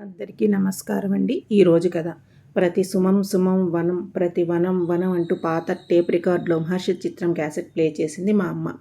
అందరికీ నమస్కారం అండి ఈరోజు కథ. ప్రతి సుమం సుమం వనం ప్రతి వనం వనం అంటూ పాత టేప్ రికార్డులో మహర్షి చిత్రం క్యాసెట్ ప్లే చేసింది మా అమ్మ.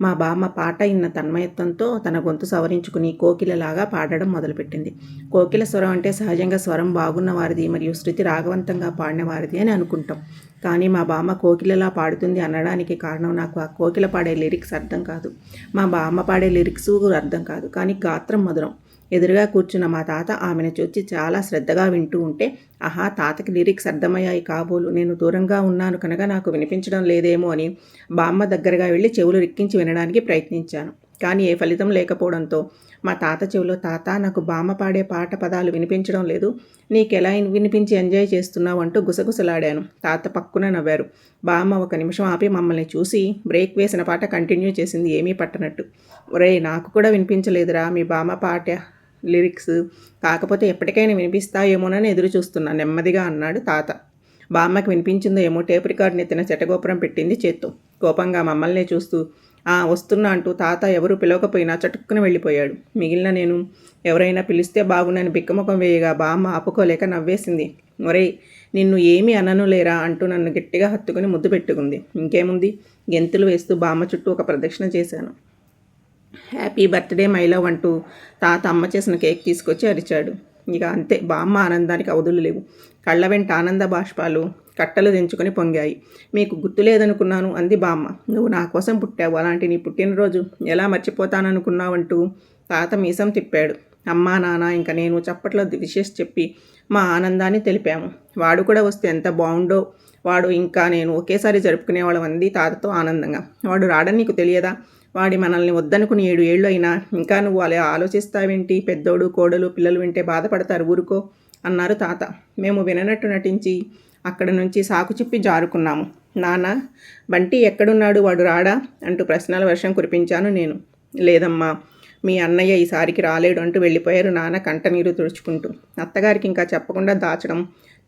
మా బామ్మ పాట ఇన్న తన్మయత్వంతో తన గొంతు సవరించుకుని కోకిలలాగా పాడడం మొదలుపెట్టింది. కోకిల స్వరం అంటే సహజంగా స్వరం బాగున్న వారిది మరియు శృతి రాగవంతంగా పాడిన వారిది అని అనుకుంటాం. కానీ మా బామ్మ కోకిలలా పాడుతుంది అనడానికి కారణం నాకు ఆ కోకిల పాడే లిరిక్స్ అర్థం కాదు. మా బామ్మ పాడే లిరిక్స్ అర్థం కాదు. కానీ గాత్రం మధురం. ఎదురుగా కూర్చున్న మా తాత ఆమెను చూచి చాలా శ్రద్ధగా వింటూ ఉంటే ఆహా తాతకి లిరిక్స్ అర్థమయ్యాయి కాబోలు. నేను దూరంగా ఉన్నాను కనుక నాకు వినిపించడం లేదేమో అని బామ్మ దగ్గరగా వెళ్ళి చెవులు రిక్కించి వినడానికి ప్రయత్నించాను. కానీ ఏ ఫలితం లేకపోవడంతో మా తాత చెవిలో తాత నాకు బామ్మ పాడే పాట పదాలు వినిపించడం లేదు. నీకెలా వినిపించి ఎంజాయ్ చేస్తున్నావు? అంటూ గుసగుసలాడాను. తాత పక్కున నవ్వారు. బామ్మ ఒక నిమిషం ఆపి మమ్మల్ని చూసి బ్రేక్ వేసిన పాట కంటిన్యూ చేసింది ఏమీ పట్టనట్టు. ఒరే నాకు కూడా వినిపించలేదురా. మీ బామ్మ పాట లిరిక్స్. కాకపోతే ఎప్పటికైనా వినిపిస్తాయేమోనని ఎదురు చూస్తున్నా. నెమ్మదిగా అన్నాడు తాత. బామ్మకి వినిపించిందో ఏమో టేప్ రికార్డ్ నెత్తిన చెటగోపురం పెట్టింది చేత్తో. కోపంగా మమ్మల్నే చూస్తూ ఆ వస్తున్నా అంటూ తాత ఎవరు పిలవకపోయినా చటుక్కున వెళ్ళిపోయాడు. మిగిలిన నేను ఎవరైనా పిలిస్తే బాగునని బిక్కముఖం వేయగా బామ్మ ఆపుకోలేక నవ్వేసింది. ఒరే నిన్ను ఏమీ అనను లేరా అంటూ నన్ను గట్టిగా హత్తుకుని ముద్దు పెట్టుకుంది. ఇంకేముంది? గెంతులు వేస్తూ బామ్మ చుట్టూ ఒక ప్రదక్షిణ చేశాను. హ్యాపీ బర్త్డే మైలవ్ అంటూ తాత అమ్మ చేసిన కేక్ తీసుకొచ్చి అరిచాడు. ఇక అంతే బామ్మ ఆనందానికి అవధులు లేవు. కళ్ళ వెంట ఆనంద బాష్పాలు కట్టలు తెంచుకొని పొంగాయి. మీకు గుర్తులేదనుకున్నాను అంది బామ్మ. నువ్వు నా కోసం పుట్టావు అలాంటి నీ పుట్టినరోజు ఎలా మర్చిపోతాననుకున్నావంటూ తాత మీసం తిప్పాడు. అమ్మా నాన్న ఇంకా నేను చప్పట్లో విశేష చెప్పి మా ఆనందాన్ని తెలిపాము. వాడు కూడా వస్తే ఎంత బాగుండో వాడు ఇంకా నేను ఒకేసారి జరుపుకునేవాళ్ళం అంది తాతతో ఆనందంగా. వాడు రాడని నీకు తెలియదా? వాడి మనల్ని వద్దనుకుని ఏడు ఏళ్ళు అయినా ఇంకా నువ్వు అలా ఆలోచిస్తావేంటి? పెద్దోడు కోడలు పిల్లలు వింటే బాధపడతారు ఊరుకో అన్నారు తాత. మేము విననట్టు నటించి అక్కడ నుంచి సాకు చెప్పి జారుకున్నాము. నాన్న బంటి ఎక్కడున్నాడు? వాడు రాడా? అంటూ ప్రశ్నల వర్షం కురిపించాను నేను. లేదమ్మా మీ అన్నయ్య ఈసారికి రాలేడు అంటూ వెళ్ళిపోయారు నాన్న కంటనీరు తుడుచుకుంటూ. అత్తగారికి ఇంకా చెప్పకుండా దాచడం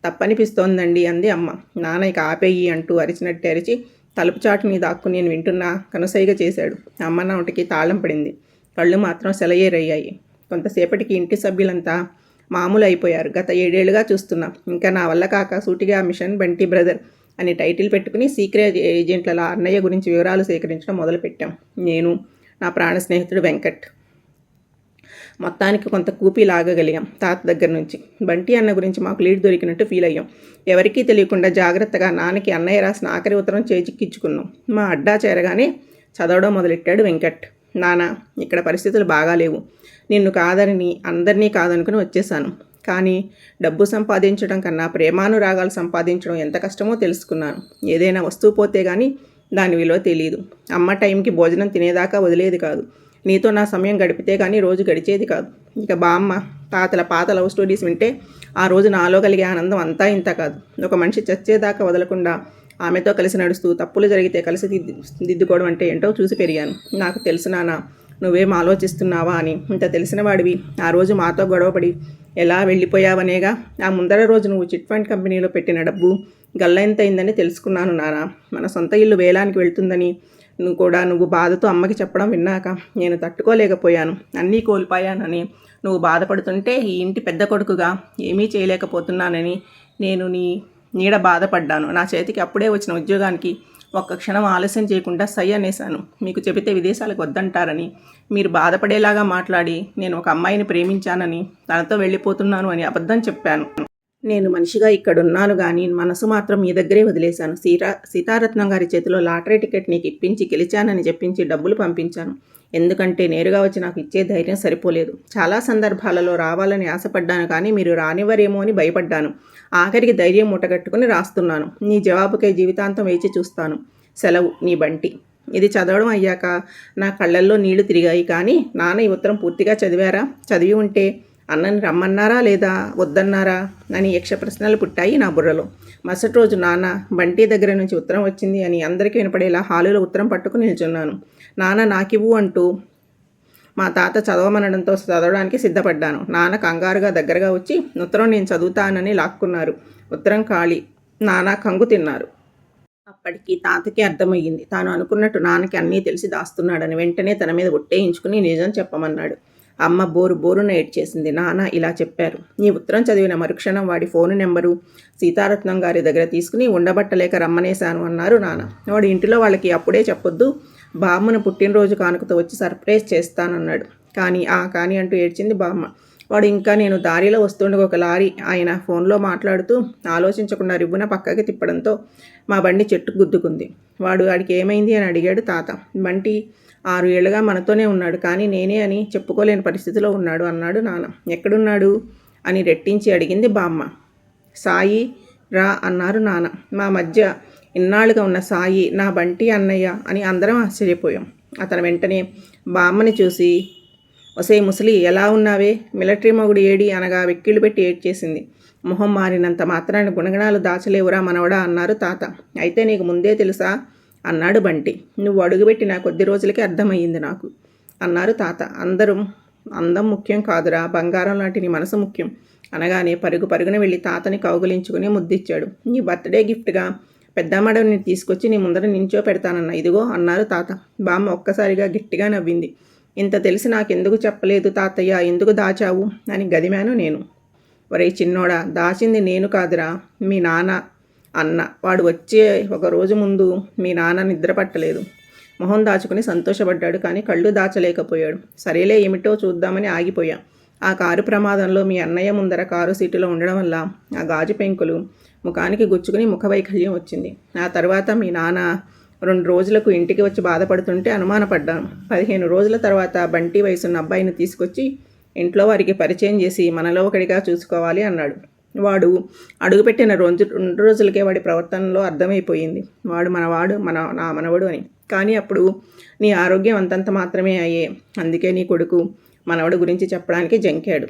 తప్పనిపిస్తోందండి అంది అమ్మ. నాన్న ఇక ఆపేయి అంటూ అరిచినట్టు అరిచి తలుపు చాటుని దాక్కు నేను వింటున్నా కనుసైగా చేశాడు. అమ్మ నాటికి తాళం పడింది. కళ్ళు మాత్రం సెలయేరయ్యాయి. కొంతసేపటికి ఇంటి సభ్యులంతా మామూలు అయిపోయారు. గత ఏడేళ్ళుగా చూస్తున్నా. ఇంకా నా వల్ల కాక సూటిగా మిషన్ బంటి బ్రదర్ అని టైటిల్ పెట్టుకుని సీక్రెట్ ఏజెంట్ల అన్నయ్య గురించి వివరాలు సేకరించడం మొదలుపెట్టాం. నేను నా ప్రాణ స్నేహితుడు వెంకట్. మొత్తానికి కొంత కూపి లాగగలిగాం తాత దగ్గర నుంచి. బంటి అన్న గురించి మాకు లీడ్ దొరికినట్టు ఫీల్ అయ్యాం. ఎవరికీ తెలియకుండా జాగ్రత్తగా నాన్నకి అన్నయ్య రాసిన ఆఖరి ఉత్తరం చేజిక్కించుకున్నాం. మా అడ్డా చేరగానే చదవడం మొదలెట్టాడు వెంకట్. నానా ఇక్కడ పరిస్థితులు బాగాలేవు నిన్ను కాదని అందరినీ కాదనుకుని వచ్చేసాను కానీ డబ్బు సంపాదించడం కన్నా ప్రేమానురాగాలు సంపాదించడం ఎంత కష్టమో తెలుసుకున్నాను. ఏదైనా వస్తువు పోతే కానీ దాని విలువ తెలియదు అమ్మ టైంకి భోజనం తినేదాకా వదిలేది కాదు. నీతో నా సమయం గడిపితే కానీ రోజు గడిచేది కాదు. ఇక బామ్మ తాతల పాత లవ్ స్టోరీస్ వింటే ఆ రోజు నాలో కలిగే ఆనందం అంతా ఇంత కాదు. ఒక మనిషి చచ్చేదాకా వదలకుండా ఆమెతో కలిసి నడుస్తూ తప్పులు జరిగితే కలిసి దిద్దు దిద్దుకోవడం అంటే ఏంటో చూసి పెరిగాను. నాకు తెలుసు నాన్న నువ్వేం ఆలోచిస్తున్నావా అని. ఇంత తెలిసిన వాడివి. ఆ రోజు మాతో గొడవపడి ఎలా వెళ్ళిపోయావనేగా? ఆ ముందర రోజు నువ్వు చిట్ ఫండ్ కంపెనీలో పెట్టిన డబ్బు గల్లెంతైందని తెలుసుకున్నాను నారా. మన సొంత ఇల్లు వేలానికి వెళ్తుందని నువ్వు కూడా నువ్వు బాధతో అమ్మకి చెప్పడం విన్నాక నేను తట్టుకోలేకపోయాను. అన్నీ కోల్పోయానని నువ్వు బాధపడుతుంటే ఈ ఇంటి పెద్ద కొడుకుగా ఏమీ చేయలేకపోతున్నానని నేను నీ నీడ బాధపడ్డాను. నా చేతికి అప్పుడే వచ్చిన ఉద్యోగానికి ఒక్క క్షణం ఆలస్యం చేయకుండా సై అనేశాను. మీకు చెబితే విదేశాలకు వద్దంటారని మీరు బాధపడేలాగా మాట్లాడి నేను ఒక అమ్మాయిని ప్రేమించానని తనతో వెళ్ళిపోతున్నాను అని అబద్ధం చెప్పాను. నేను మనిషిగా ఇక్కడున్నాను కానీ మనసు మాత్రం మీ దగ్గరే వదిలేశాను. సీతా సీతారత్నం గారి చేతిలో లాటరీ టికెట్ నీకు ఇప్పించి గెలిచానని చెప్పించి డబ్బులు పంపించాను. ఎందుకంటే నేరుగా వచ్చి నాకు ఇచ్చే ధైర్యం సరిపోలేదు. చాలా సందర్భాలలో రావాలని ఆశపడ్డాను కానీ మీరు రానివ్వరేమో అని భయపడ్డాను. ఆఖరికి ధైర్యం ముట్టగట్టుకుని రాస్తున్నాను. నీ జవాబుకై జీవితాంతం వేచి చూస్తాను. సెలవు నీ బంటి. ఇది చదవడం అయ్యాక నా కళ్ళల్లో నీళ్ళు తిరిగాయి కానీ నాన్న ఈ ఉత్తరం పూర్తిగా చదివారా? చదివి ఉంటే అన్నని రమ్మన్నారా లేదా? వద్దన్నారా? అని యక్ష ప్రశ్నలు పుట్టాయి నా బుర్రలో. మరుసటి రోజు నాన్న బంటి దగ్గర నుంచి ఉత్తరం వచ్చింది అని అందరికీ వినపడేలా హాలులో ఉత్తరం పట్టుకుని నిల్చున్నాను. నాన్న నాకివ్వు అంటూ మా తాత చదవమనడంతో చదవడానికి సిద్ధపడ్డాను. నాన్న కంగారుగా దగ్గరగా వచ్చి ఉత్తరం నేను చదువుతానని లాక్కున్నారు. ఉత్తరం ఖాళీ. నాన్న కంగు తిన్నారు. అప్పటికి తాతకి అర్థమయ్యింది. తాను అనుకున్నట్టు నాన్నకి అన్నీ తెలిసి దాస్తున్నాడని వెంటనే తన మీద ఒట్టేయించుకుని నిజం చెప్పమన్నాడు. అమ్మ బోరు బోరున ఏడ్చేసింది. నాన్న ఇలా చెప్పారు. ఈ ఉత్తరం చదివిన మరుక్షణం వాడి ఫోను నెంబరు సీతారత్నం గారి దగ్గర తీసుకుని ఉండబట్టలేక రమ్మనేశాను అన్నారు నాన్న. వాడు ఇంటిలో వాళ్ళకి అప్పుడే చెప్పొద్దు. బామ్మను పుట్టినరోజు కానుకతో వచ్చి సర్ప్రైజ్ చేస్తానన్నాడు. కానీ ఆ కానీ అంటూ ఏడ్చింది బామ్మ. వాడు ఇంకా నేను దారిలో వస్తుండగా ఒక లారీ ఆయన ఫోన్లో మాట్లాడుతూ ఆలోచించకుండా రివ్వున పక్కకి తిప్పడంతో మా బండి చెట్టు గుద్దుకుంది. వాడు వాడికి ఏమైంది అని అడిగాడు తాత. బంటి ఆరు ఏళ్ళుగా మనతోనే ఉన్నాడు. కానీ నేనే అని చెప్పుకోలేని పరిస్థితిలో ఉన్నాడు. అన్నాడు నాన్న. ఎక్కడున్నాడు? అని రెట్టించి అడిగింది బామ్మ. సాయి రా అన్నారు నాన్న. మా మధ్య ఇన్నాళ్ళుగా ఉన్న సాయి నా బంటి అన్నయ్య అని అందరం ఆశ్చర్యపోయాం. అతను వెంటనే బామ్మని చూసి ఒసే ముసలి ఎలా ఉన్నావే? మిలిటరీ మొగుడు ఏడి అనగా వెక్కిళ్ళు పెట్టి ఏడ్చేసింది. మొహం మారినంత మాత్రాన్ని గుణగణాలు దాచలేవురా మనవడా అన్నారు తాత. అయితే నీకు ముందే తెలుసా? అన్నాడు బంటి. నువ్వు అడుగుపెట్టిన కొద్ది రోజులకే అర్థమయ్యింది నాకు. అన్నారు తాత. అందరూ అందం ముఖ్యం కాదురా. బంగారం లాంటి నీ మనసు ముఖ్యం. అనగానే పరుగు పరుగున వెళ్ళి తాతని కౌగులించుకుని ముద్దిచ్చాడు. నీ బర్త్డే గిఫ్ట్గా పెద్దమ్మడని తీసుకొచ్చి నీ ముందర నించో పెడతానన్న. ఇదిగో అన్నారు తాత. బామ్మ ఒక్కసారిగా గట్టిగా నవ్వింది. ఇంత తెలిసి నాకెందుకు చెప్పలేదు తాతయ్య. ఎందుకు దాచావు? అని గదిమాను నేను. ఒరే చిన్నోడా దాచింది నేను కాదురా. మీ నాన్న అన్న. వాడు వచ్చే ఒక రోజు ముందు మీ నాన్న నిద్ర పట్టలేదు. మొహం దాచుకుని సంతోషపడ్డాడు కానీ కళ్ళు దాచలేకపోయాడు. సరేలే ఏమిటో చూద్దామని ఆగిపోయా. ఆ కారు ప్రమాదంలో మీ అన్నయ్య ముందర కారు సీటులో ఉండడం వల్ల ఆ గాజు పెంకులు ముఖానికి గుచ్చుకుని ముఖవైకల్యం వచ్చింది. ఆ తర్వాత మీ నాన్న రెండు రోజులకు ఇంటికి వచ్చి బాధపడుతుంటే అనుమానపడ్డాను. పదిహేను రోజుల తర్వాత బంటి వయసున్న అబ్బాయిని తీసుకొచ్చి ఇంట్లో వారికి పరిచయం చేసి మనలో ఒకడిగా చూసుకోవాలి అన్నాడు. వాడు అడుగుపెట్టిన రోజు రెండు రోజులకే వాడి ప్రవర్తనలో అర్థమైపోయింది. వాడు మనవాడు మన నా మనవడు అని. కానీ అప్పుడు నీ ఆరోగ్యం అంతంత మాత్రమే అయ్యే. అందుకే నీ కొడుకు మనవడు గురించి చెప్పడానికి జంకాడు.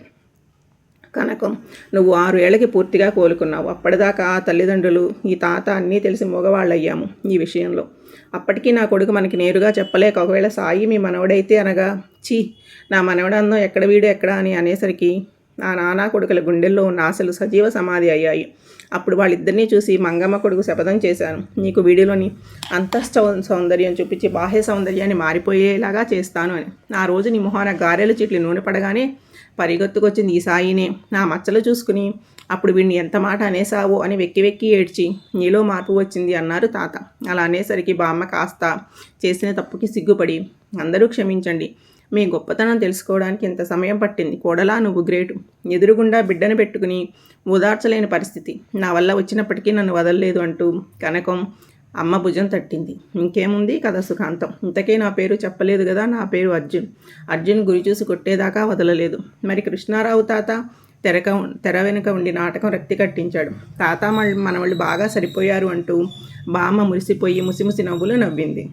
కనకం నువ్వు ఆరు ఏళ్ళకి పూర్తిగా కోలుకున్నావు. అప్పటిదాకా ఆ తల్లిదండ్రులు ఈ తాత అన్నీ తెలిసి మగవాళ్ళయ్యాము ఈ విషయంలో. అప్పటికీ నా కొడుకు మనకి నేరుగా చెప్పలేక ఒకవేళ సాయి మీ మనవడైతే అనగా చీ నా మనవడన్నో ఎక్కడ వీడు ఎక్కడ అని అనేసరికి నా నానా కొడుకుల గుండెల్లో ఉన్న ఆశలు సజీవ సమాధి అయ్యాయి. అప్పుడు వాళ్ళిద్దరినీ చూసి మంగమ్మ కొడుకు శపథం చేశాను. నీకు వీడియోలోని అంతః సౌందర్యం చూపించి బాహ్య సౌందర్యాన్ని మారిపోయేలాగా చేస్తాను అని. ఆ రోజు నీ మొహాన గారెలు చెట్లు నూనె పడగానే పరిగెత్తుకొచ్చింది ఈ సాయినే. నా మచ్చలు చూసుకుని అప్పుడు వీడిని ఎంత మాట అనేసావు అని వెక్కి వెక్కి ఏడ్చి నీలో మార్పు వచ్చింది అన్నారు తాత. అలా అనేసరికి బామ్మ కాస్త చేసిన తప్పుకి సిగ్గుపడి అందరూ క్షమించండి. మీ గొప్పతనం తెలుసుకోవడానికి ఇంత సమయం పట్టింది. కోడలా నువ్వు గ్రేటు. ఎదురుగుండా బిడ్డను పెట్టుకుని ఓదార్చలేని పరిస్థితి. నా వల్ల వచ్చినప్పటికీ నన్ను వదలలేదు అంటూ కనకం అమ్మ భుజం తట్టింది. ఇంకేముంది? కథ సుఖాంతం. ఇంతకే నా పేరు చెప్పలేదు కదా? నా పేరు అర్జున్. అర్జున్ గురి చూసి కొట్టేదాకా వదలలేదు. మరి కృష్ణారావు తాత తెరక తెర వెనుక ఉండి నాటకం రక్తి కట్టించాడు. తాత మన వాళ్ళు బాగా సరిపోయారు అంటూ బామ్మ మురిసిపోయి ముసిముసి నవ్వులు నవ్వింది.